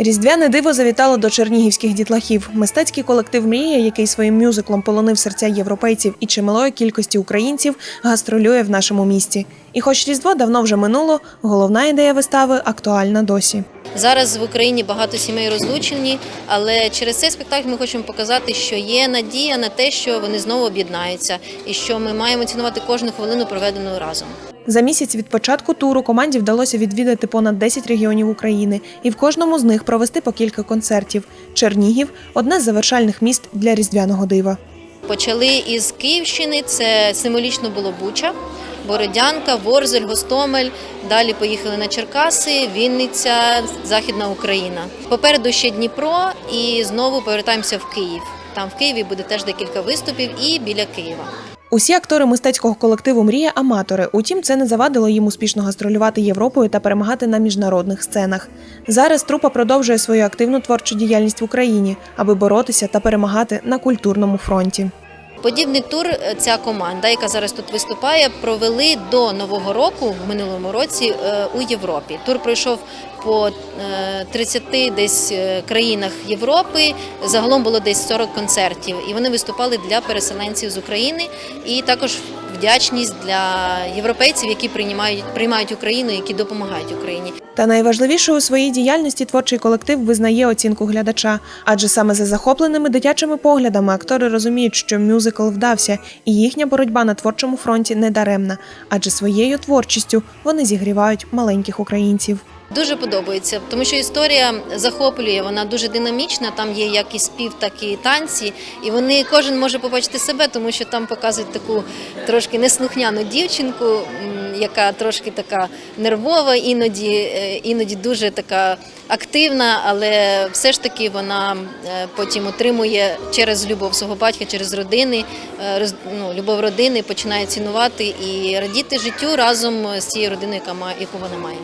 Різдвяне диво завітало до чернігівських дітлахів. Мистецький колектив Мрія, який своїм мюзиклом полонив серця європейців і чималої кількості українців, гастролює в нашому місті. І хоч Різдво давно вже минуло, головна ідея вистави актуальна досі. Зараз в Україні багато сімей розлучені, але через цей спектакль ми хочемо показати, що є надія на те, що вони знову об'єднаються, і що ми маємо цінувати кожну хвилину, проведену разом. За місяць від початку туру команді вдалося відвідати понад 10 регіонів України і в кожному з них провести по кілька концертів. Чернігів одне з завершальних міст для різдвяного дива. Почали із Київщини, це символічно було Буча, Бородянка, Ворзель, Гостомель. Далі поїхали на Черкаси, Вінниця, Західна Україна. Попереду ще Дніпро, і знову повертаємося в Київ. Там в Києві буде теж декілька виступів і біля Києва. Усі актори мистецького колективу Мрія аматори. Утім, це не завадило їм успішно гастролювати Європою та перемагати на міжнародних сценах. Зараз трупа продовжує свою активну творчу діяльність в Україні, аби боротися та перемагати на культурному фронті. Подібний тур е, ця команда, яка зараз тут виступає, провели до нового року в минулому році е, у Європі. Тур пройшов по е, 30 десь е, країнах Європи. Загалом було десь 40 концертів, і вони виступали для переселенців з України і також вдячність для європейців, які приймають приймають Україну, які допомагають Україні. Та найважливіше у своїй діяльності творчий колектив визнає оцінку глядача, адже саме за захопленими дитячими поглядами актори розуміють, що мюзикл вдався, і їхня боротьба на творчому фронті не даремна, адже своєю творчістю вони зігрівають маленьких українців. Дуже подобається, тому що історія захоплює, вона дуже динамічна. Там є як і спів, так і танці. І вони кожен може побачити себе, тому що там показують таку трошки неслухняну дівчинку, яка трошки така нервова, іноді, е, іноді дуже така активна, але все ж таки вона е, потім отримує через любов свого батька, через родини, е, ну, любов родини, починає цінувати і радіти життю разом з цією родиною, яку вона має.